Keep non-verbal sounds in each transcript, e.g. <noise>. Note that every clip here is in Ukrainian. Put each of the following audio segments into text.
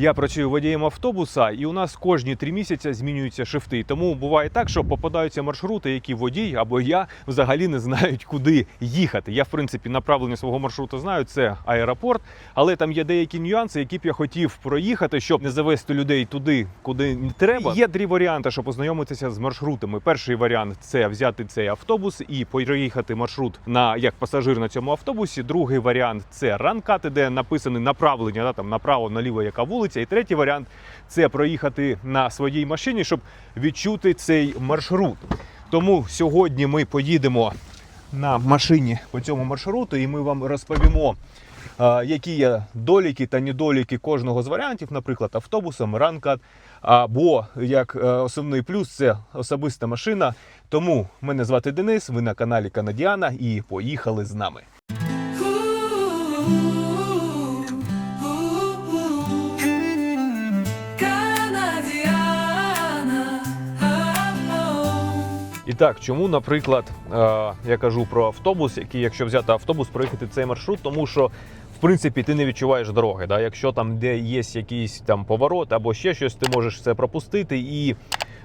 Я працюю водієм автобуса, і у нас кожні три місяці змінюються шифти. Тому буває так, що попадаються маршрути, які водій або я взагалі не знають, куди їхати. Я, в принципі, направлення свого маршруту знаю, це аеропорт, але там є деякі нюанси, які б я хотів проїхати, щоб не завести людей туди, куди не треба. Є три варіанти, щоб познайомитися з маршрутами. Перший варіант це взяти цей автобус і проїхати маршрут на як пасажир на цьому автобусі. Другий варіант це ранкати, де написане направлення, да, там направо, наліво, яка вулиця. І третій варіант це проїхати на своїй машині, щоб відчути цей маршрут. Тому сьогодні ми поїдемо на машині по цьому маршруту, і ми вам розповімо, які є доліки та недоліки кожного з варіантів, наприклад, автобусом, ранкат. Або як е, основний плюс це особиста машина. Тому мене звати Денис, ви на каналі Канадіана і поїхали з нами. І так, чому, наприклад, е, я кажу про автобус, який, якщо взяти автобус, проїхати цей маршрут, тому що в принципі ти не відчуваєш дороги. Да? Якщо там де є якийсь там поворот або ще щось, ти можеш це пропустити і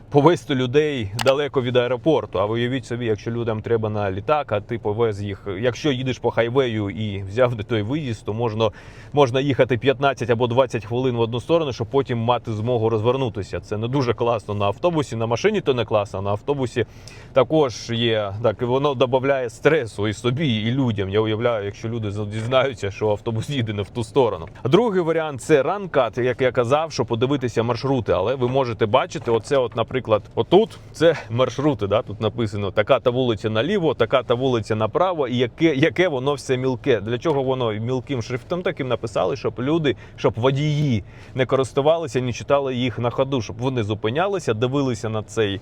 повезти людей далеко від аеропорту. А уявіть собі, якщо людям треба на літак, а ти повез їх. Якщо їдеш по хайвею і взяв де той виїзд, то можна, можна їхати 15 або 20 хвилин в одну сторону, щоб потім мати змогу розвернутися. Це не дуже класно на автобусі. На машині то не класно, на автобусі також є так. і Воно додає стресу і собі, і людям. Я уявляю, якщо люди дізнаються, що автобус їде не в ту сторону. Другий варіант це ранкат, як я казав, що подивитися маршрути. Але ви можете бачити, оце, от, наприклад, отут це маршрути. Да? Тут написано така та вулиця наліво, така та вулиця направо, і яке, яке воно все мілке. Для чого воно мілким шрифтом таким написали, щоб люди, щоб водії не користувалися, не читали їх на ходу, щоб вони зупинялися, дивилися на цей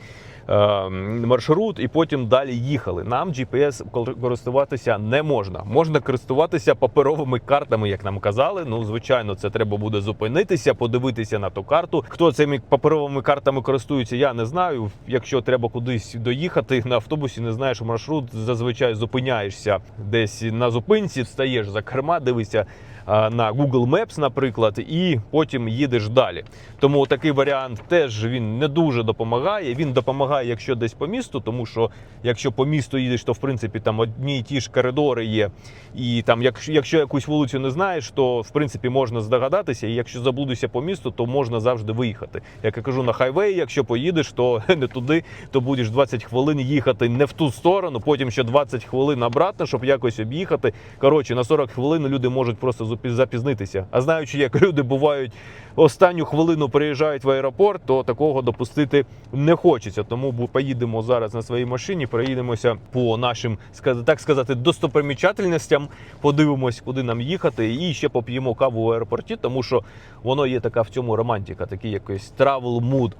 е, маршрут і потім далі їхали. Нам GPS користуватися не можна. Можна користуватися паперовими картами, як нам казали. Ну, звичайно, це треба буде зупинитися, подивитися на ту карту. Хто цими паперовими картами користується, я не знаю. Якщо треба кудись доїхати на автобусі, не знаєш маршрут, зазвичай зупиняєшся десь на зупинці, встаєш за керма, дивишся на Google Maps, наприклад, і потім їдеш далі. Тому такий варіант теж він не дуже допомагає. Він допомагає, якщо десь по місту, тому що якщо по місту їдеш, то в принципі там одні й ті ж коридори є. І там, якщо, якщо якусь вулицю не знаєш, то в принципі можна здогадатися. І якщо заблудишся по місту, то можна завжди виїхати. Як я кажу, на хайвей, якщо поїдеш, то <laughs> не туди, то будеш 20 хвилин їхати не в ту сторону, потім ще 20 хвилин обратно, щоб якось об'їхати. Коротше, на 40 хвилин люди можуть просто запізнитися. А знаючи, як люди бувають останню хвилину приїжджають в аеропорт, то такого допустити не хочеться. Тому поїдемо зараз на своїй машині, проїдемося по нашим, так сказати, достопримічательностям, подивимось, куди нам їхати, і ще поп'ємо каву в аеропорті, тому що воно є така в цьому романтика, такий якийсь travel mood.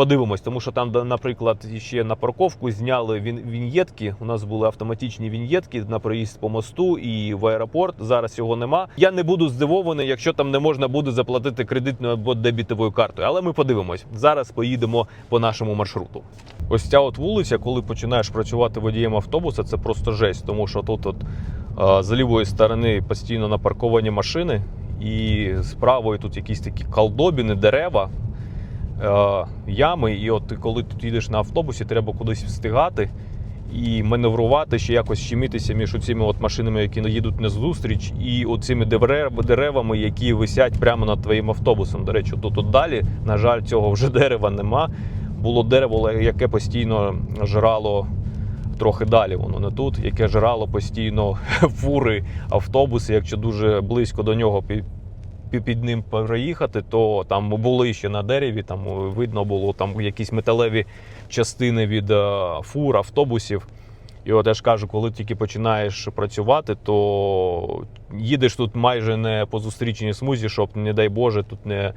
Подивимось, тому що там, наприклад, ще на парковку зняли він, віньєтки. У нас були автоматичні віньєтки на проїзд по мосту і в аеропорт. Зараз його нема. Я не буду здивований, якщо там не можна буде заплатити кредитною або дебітовою картою. Але ми подивимось. Зараз поїдемо по нашому маршруту. Ось ця от вулиця, коли починаєш працювати водієм автобуса, це просто жесть, тому що тут от з лівої сторони постійно напарковані машини, і з правої тут якісь такі колдобіни, дерева ями. І от ти, коли тут їдеш на автобусі, треба кудись встигати і маневрувати, ще якось щемітися між цими от машинами, які їдуть назустріч, і оцими деревами, які висять прямо над твоїм автобусом. До речі, тут далі, на жаль, цього вже <laughs> дерева нема. Було дерево, яке постійно жрало. Трохи далі воно не тут, яке жрало постійно <laughs> фури, автобуси. Якщо дуже близько до нього під ним проїхати, то там були ще на дереві, там видно було там якісь металеві частини від е, фур, автобусів. І от я ж кажу, коли тільки починаєш працювати, то їдеш тут майже не по зустрічній смузі, щоб, не дай Боже, тут не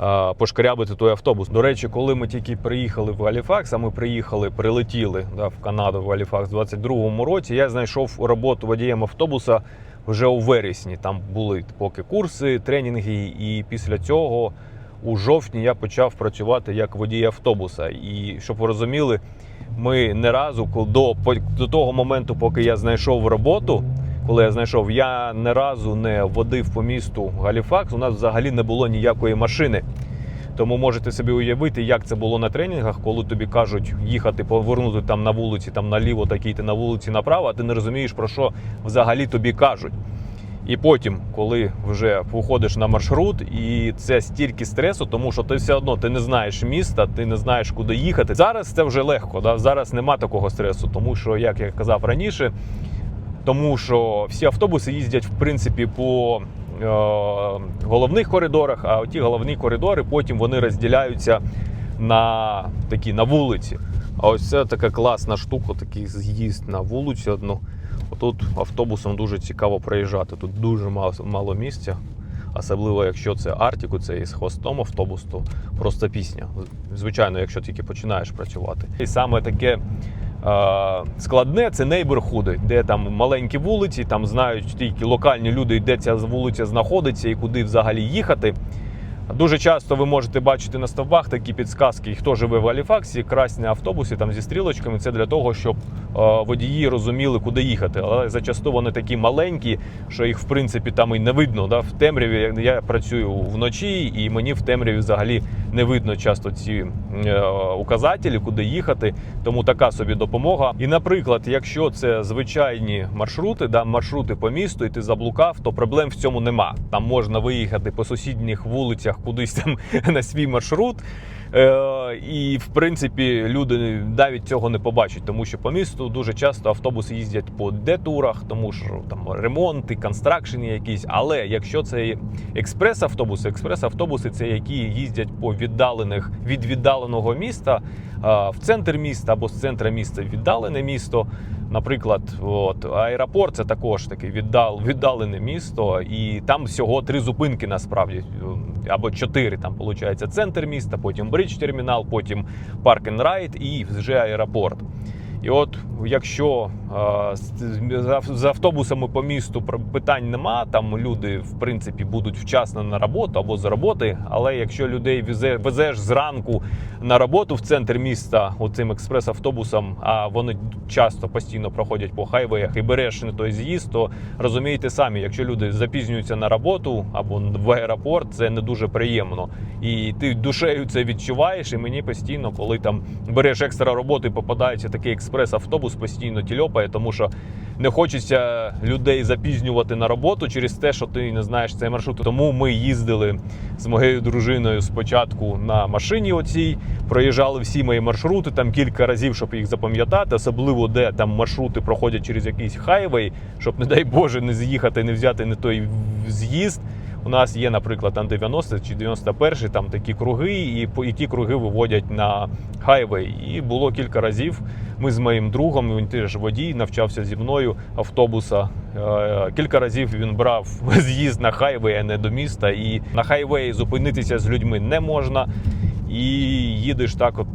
е, пошкарябити той автобус. До речі, коли ми тільки приїхали в Галіфакс, а ми приїхали, прилетіли да, в Канаду в Галіфакс у 22-му році, я знайшов роботу водієм автобуса вже у вересні. Там були поки курси, тренінги, і після цього у жовтні я почав працювати як водій автобуса. І щоб ви розуміли, ми не разу до, до того моменту, поки я знайшов роботу, коли я знайшов, я не разу не водив по місту Галіфакс. У нас взагалі не було ніякої машини. Тому можете собі уявити, як це було на тренінгах, коли тобі кажуть їхати, повернути там на вулиці, там наліво, такий ти на вулиці направо, а ти не розумієш, про що взагалі тобі кажуть. І потім, коли вже виходиш на маршрут, і це стільки стресу, тому що ти все одно ти не знаєш міста, ти не знаєш, куди їхати. Зараз це вже легко. Да? Зараз нема такого стресу, тому що, як я казав раніше, тому що всі автобуси їздять в принципі по головних коридорах, а ті головні коридори потім вони розділяються на такі на вулиці. А ось це така класна штука, такий з'їзд на вулицю одну. Отут автобусом дуже цікаво проїжджати. Тут дуже мало, місця. Особливо, якщо це Артіку, це із хвостом автобус, то просто пісня. Звичайно, якщо тільки починаєш працювати. І саме таке е, складне це нейберхуди, де там маленькі вулиці, там знають тільки локальні люди, де ця вулиця знаходиться і куди взагалі їхати. Дуже часто ви можете бачити на стовбах такі підсказки, хто живе в Аліфаксі, красні автобуси там зі стрілочками. Це для того, щоб водії розуміли, куди їхати. Але зачасту вони такі маленькі, що їх в принципі там і не видно. Да? В темряві я працюю вночі, і мені в темряві взагалі не видно часто ці е, указателі, куди їхати. Тому така собі допомога. І, наприклад, якщо це звичайні маршрути, да, маршрути по місту, і ти заблукав, то проблем в цьому нема. Там можна виїхати по сусідніх вулицях кудись там <laughs> на свій маршрут. Е, і в принципі люди навіть цього не побачать, тому що по місту дуже часто автобуси їздять по детурах, тому що там ремонти, констракшені якісь. Але якщо це експрес-автобуси, експрес-автобуси це які їздять по віддалених від віддаленого міста в центр міста або з центра міста віддалене місто. Наприклад, от аеропорт це також таке віддал, віддалене місто, і там всього три зупинки насправді або чотири. Там виходить центр міста, потім бридж термінал, потім парк н райд і вже аеропорт. І от якщо з, автобусами по місту питань нема, там люди в принципі будуть вчасно на роботу або з роботи. Але якщо людей везе, везеш зранку на роботу в центр міста оцим експрес-автобусом, а вони часто постійно проходять по хайвеях і береш не той з'їзд, то розумієте самі, якщо люди запізнюються на роботу або в аеропорт, це не дуже приємно. І ти душею це відчуваєш. І мені постійно, коли там береш екстра роботи, попадається такий експрес-автобус, постійно тільопає, тому що не хочеться людей запізнювати на роботу через те, що ти не знаєш цей маршрут. Тому ми їздили з моєю дружиною спочатку на машині. Оцій проїжджали всі мої маршрути там кілька разів, щоб їх запам'ятати, особливо де там маршрути проходять через якийсь хайвей, щоб, не дай Боже, не з'їхати, не взяти не той з'їзд. У нас є, наприклад, там 90 чи 91 там такі круги, і по які круги виводять на хайвей. І було кілька разів. Ми з моїм другом, він теж водій, навчався зі мною автобуса. Е, Кілька разів він брав <laughs> з'їзд на хайвей, а не до міста. І на хайвеї зупинитися з людьми не можна. І їдеш так, от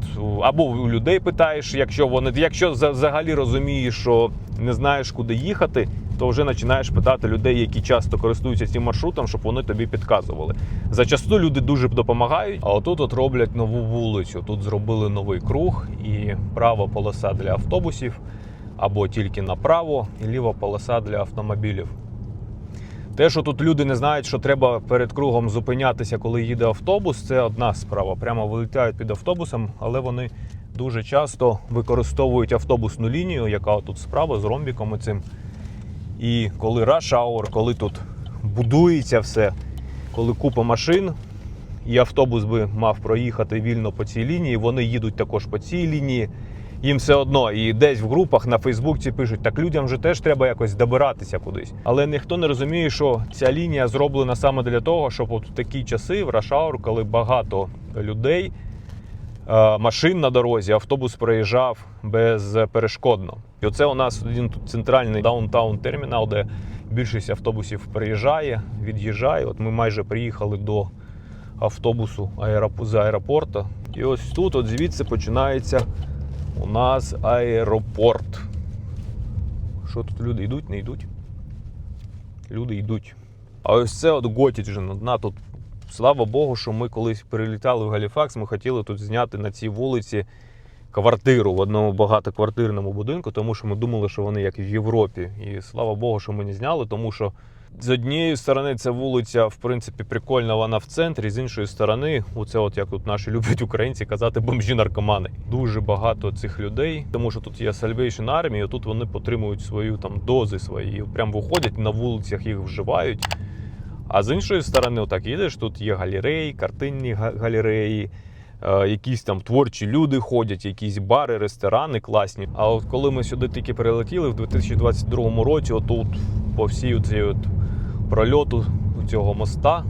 або у людей питаєш, якщо вони, якщо взагалі розумієш, що не знаєш, куди їхати, то вже починаєш питати людей, які часто користуються цим маршрутом, щоб вони тобі підказували. Зачасту люди дуже допомагають. А отут от роблять нову вулицю. Тут зробили новий круг і права полоса для автобусів, або тільки направо, і ліва полоса для автомобілів. Те, що тут люди не знають, що треба перед кругом зупинятися, коли їде автобус, це одна справа. Прямо вилітають під автобусом, але вони дуже часто використовують автобусну лінію, яка тут справа з ромбіком. Цим. І коли rush hour, коли тут будується все, коли купа машин, і автобус би мав проїхати вільно по цій лінії, вони їдуть також по цій лінії. Їм все одно і десь в групах на Фейсбуці пишуть, так людям вже теж треба якось добиратися кудись. Але ніхто не розуміє, що ця лінія зроблена саме для того, щоб от в такі часи в рашаур, коли багато людей, е, машин на дорозі, автобус проїжджав безперешкодно. І оце у нас один тут центральний даунтаун термінал, де більшість автобусів приїжджає, від'їжджає. От ми майже приїхали до автобусу аероп... з аеропорту. І ось тут, от звідси починається у нас аеропорт. Що тут люди йдуть, не йдуть? Люди йдуть. А ось це от Готіджин. Одна тут, слава Богу, що ми колись перелітали в Галіфакс, ми хотіли тут зняти на цій вулиці квартиру в одному багатоквартирному будинку, тому що ми думали, що вони як в Європі. І слава Богу, що ми не зняли, тому що з однієї сторони ця вулиця, в принципі, прикольна, вона в центрі, з іншої сторони, оце от як тут наші <laughs> люблять українці казати, бомжі наркомани. Дуже багато цих людей, тому що тут є Salvation Army, і тут вони потримують свою там дози свої. Прям виходять на вулицях, їх вживають. А з іншої сторони, отак їдеш, тут є галереї, картинні галереї, е, якісь там творчі люди ходять, якісь бари, ресторани класні. А от коли ми сюди тільки прилетіли в 2022 році, отут по всій цій прольоту цього моста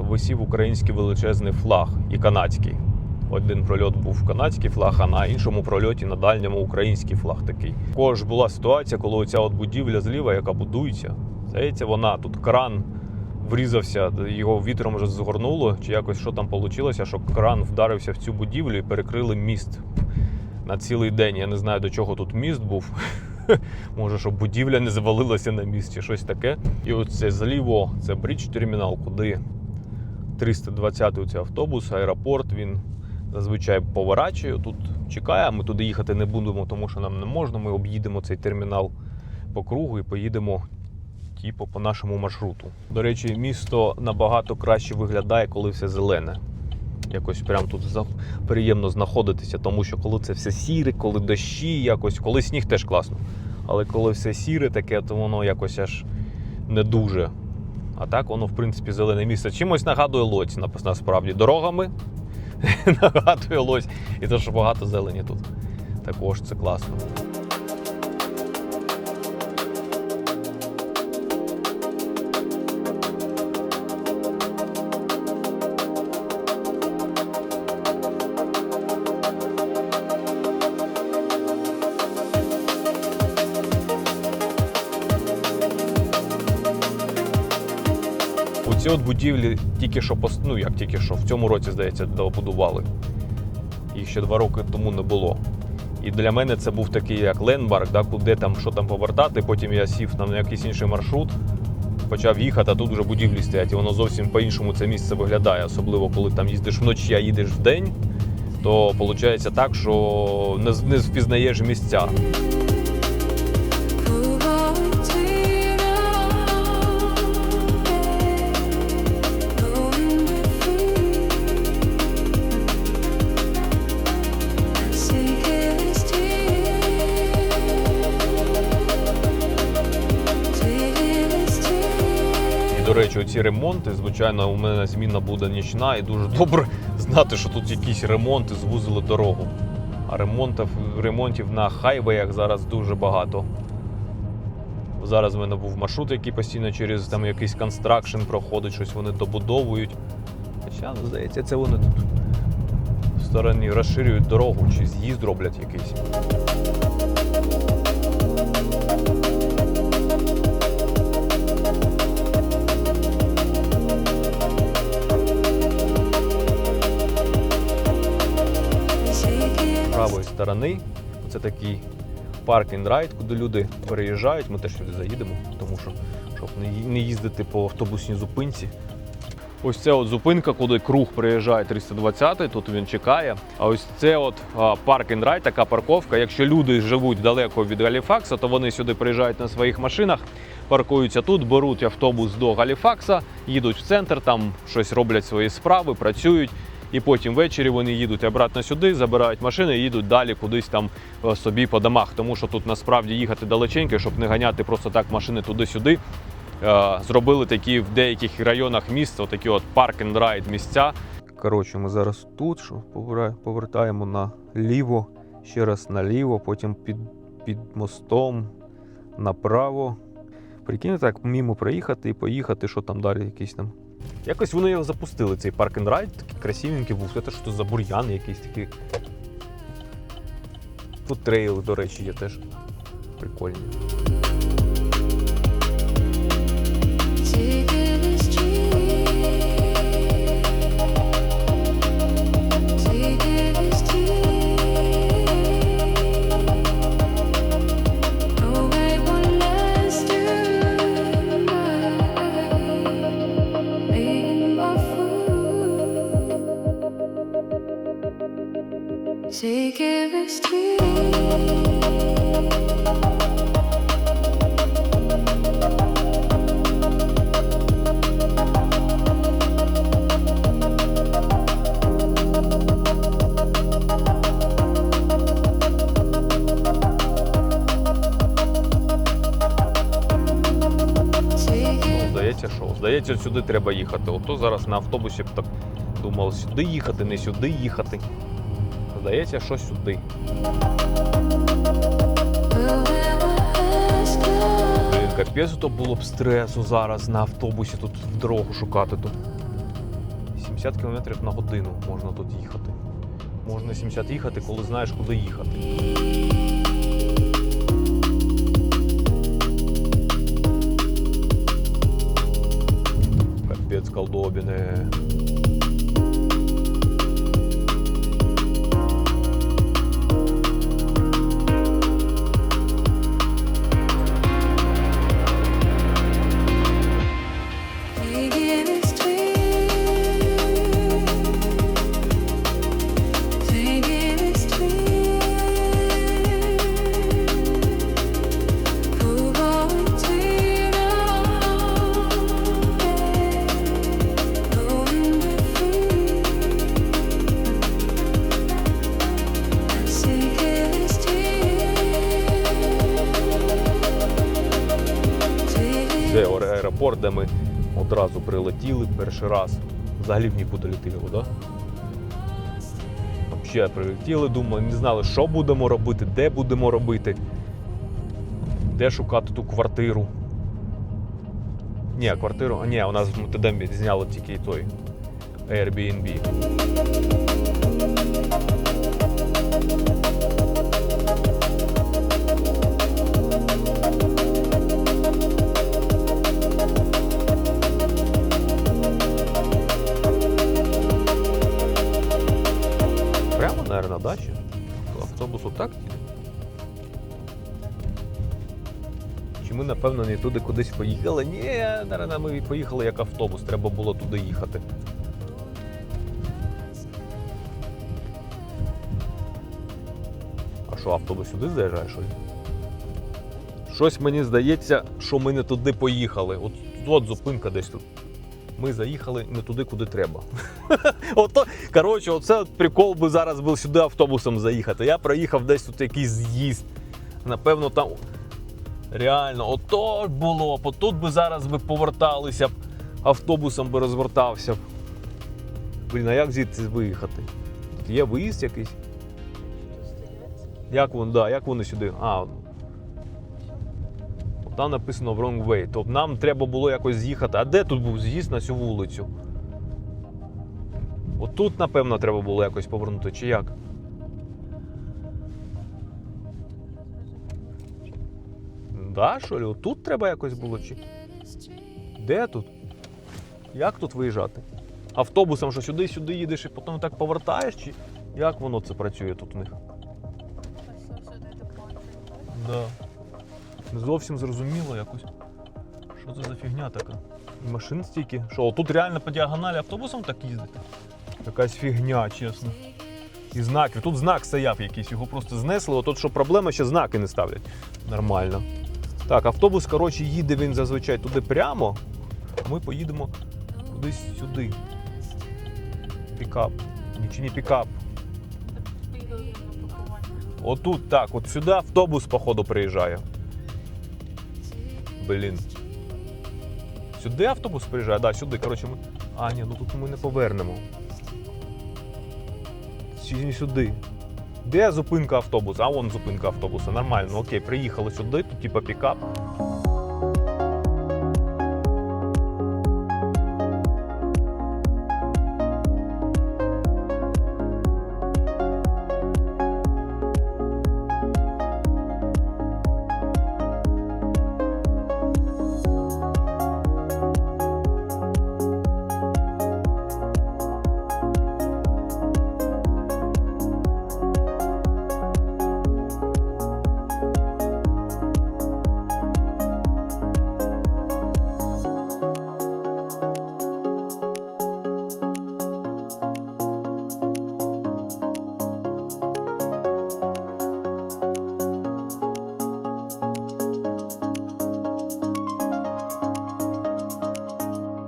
висів український величезний флаг і канадський. Один прольот був канадський флаг, а на іншому прольоті на дальньому український флаг такий. Також була ситуація, коли оця от будівля зліва, яка будується, здається, вона тут кран врізався, його вітром вже згорнуло, чи якось що там вийшло, що кран вдарився в цю будівлю і перекрили міст на цілий день. Я не знаю, до чого тут міст був. <laughs> Може, щоб будівля не завалилася на місці, щось таке. І оце зліво, це брідж термінал, куди 320-й цей автобус, аеропорт, він зазвичай поворачує. Тут чекає, ми туди їхати не будемо, тому що нам не можна. Ми об'їдемо цей термінал по кругу і поїдемо типу, по нашому маршруту. До речі, місто набагато краще виглядає, коли все зелене. Якось прям тут приємно знаходитися, тому що коли це все сіре, коли дощі, якось, коли сніг теж класно. Але коли все сіре таке, то воно якось аж не дуже. А так воно, в принципі, зелене місце. Чимось нагадує Лоць насправді. Дорогами <laughs> нагадує лось. І те, що багато зелені тут. Також це класно. Оці от будівлі тільки що ну як тільки що в цьому році, здається, добудували. Їх ще два роки тому не було. І для мене це був такий як лендмарк, да, куди там що там повертати. Потім я сів там на якийсь інший маршрут, почав їхати, а тут вже будівлі стоять, і воно зовсім по-іншому це місце виглядає. Особливо коли там їздиш вночі, а їдеш вдень, то виходить так, що не впізнаєш місця. І, до речі, оці ремонти, звичайно, у мене зміна буде нічна, і дуже добре знати, що тут якісь ремонти звузили дорогу. А ремонтів, ремонтів на хайвеях зараз дуже багато. Зараз в мене був маршрут, який постійно через там якийсь констракшн проходить, щось вони добудовують. Хоча, ну, здається, це вони тут в стороні розширюють дорогу чи з'їзд роблять якийсь. Сторони. Це такий паркінг райд, куди люди переїжджають. Ми теж сюди заїдемо, тому що щоб не їздити по автобусній зупинці. Ось це от зупинка, куди круг приїжджає 320, тут він чекає. А ось це от паркінг райд, така парковка. Якщо люди живуть далеко від Галіфакса, то вони сюди приїжджають на своїх машинах, паркуються тут, беруть автобус до Галіфакса, їдуть в центр, там щось роблять свої справи, працюють. І потім ввечері вони їдуть обратно сюди, забирають машини і їдуть далі кудись там е, собі по домах. Тому що тут насправді їхати далеченько, щоб не ганяти просто так машини туди-сюди. Е, Зробили такі в деяких районах міста, такі от парк райд місця. Коротше, ми зараз тут, що повертаємо наліво, ще раз наліво, потім під, під мостом направо. Прикинь, так мімо проїхати і поїхати, що там далі якийсь там. Якось вони його запустили, цей парк райд, такий красивенький був. Це що за бур'ян якийсь такий. Тут трейл, до речі, є теж прикольні. Здається, що? Здається, сюди треба їхати. Ото зараз на автобусі б так думав, сюди їхати, не сюди їхати. Здається, що сюди. Блін, капець, то було б стресу зараз на автобусі тут в дорогу шукати тут. 70 км на годину можна тут їхати. Можна 70 їхати, коли знаєш, куди їхати. Капець Це аеропорт, де ми одразу прилетіли перший раз. Взагалі в нікуди летіли, да? Взагалі прилетіли, думали, не знали, що будемо робити, де будемо робити, де шукати ту квартиру. Ні, квартиру. А ні, у нас ми тоді зняли тільки той Airbnb. На дачі. Автобус отак їде. Чи ми, напевно, не туди кудись поїхали? Ні, наверное, ми поїхали як автобус, треба було туди їхати. А що, автобус сюди заїжджає, що ли? Щось мені здається, що ми не туди поїхали. От, от зупинка десь тут. Ми заїхали не туди, куди треба. <laughs> Ото, коротше, оце прикол би зараз був сюди автобусом заїхати. Я проїхав десь тут якийсь з'їзд. Напевно, там реально, ото було, бо тут би зараз би поверталися, б, автобусом би розвертався. б. Блін, а як звідси виїхати? Тут є виїзд якийсь? Як вони, да, як вони сюди? А, там написано wrong way. Тобто нам треба було якось з'їхати. А де тут був з'їзд на цю вулицю? Отут, напевно, треба було якось повернути, чи як? Да, що ли? Тут треба якось було чи? Де тут? Як тут виїжджати? Автобусом, що сюди-сюди їдеш і потім так повертаєш, чи як воно це працює тут у них? Да. Не зовсім зрозуміло якось. Що це за фігня така? І машин стільки. Що, тут реально по діагоналі автобусом так їздити? Якась фігня, чесно. І знаків. Тут знак стояв якийсь, його просто знесли. Отут що проблема, ще знаки не ставлять. Нормально. Так, автобус, коротше, їде він зазвичай туди прямо. Ми поїдемо кудись сюди. Пікап. Ні, чи не пікап. Отут так, от сюди автобус, походу, приїжджає. Блін. Сюди автобус приїжджає? Да, сюди. Коротше, ми. А, ні, ну тут ми не повернемо. Сюди. Де зупинка автобуса? А вон зупинка автобуса. Нормально, окей, приїхали сюди, тут типа пікап.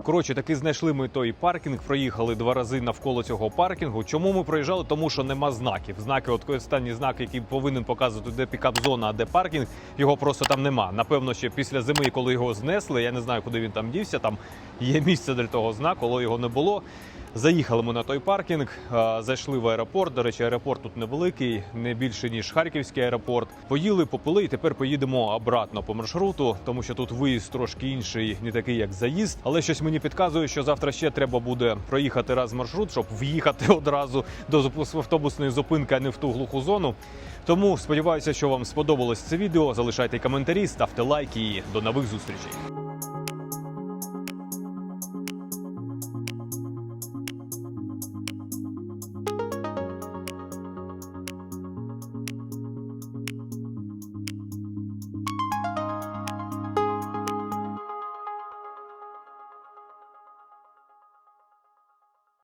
Коротше, таки знайшли ми той паркінг, проїхали два рази навколо цього паркінгу. Чому ми проїжджали? Тому що нема знаків. Знаки, от останній знак, який повинен показувати, де пікап-зона, а де паркінг, його просто там нема. Напевно, ще після зими, коли його знесли, я не знаю, куди він там дівся. Там є місце для того знаку, коли його не було. Заїхали ми на той паркінг, зайшли в аеропорт. До речі, аеропорт тут невеликий, не більше ніж Харківський аеропорт. Поїли, попили, і тепер поїдемо обратно по маршруту, тому що тут виїзд трошки інший, не такий як заїзд. Але щось мені підказує, що завтра ще треба буде проїхати раз маршрут, щоб в'їхати одразу до автобусної зупинки, а не в ту глуху зону. Тому сподіваюся, що вам сподобалось це відео. Залишайте коментарі, ставте лайки і до нових зустрічей.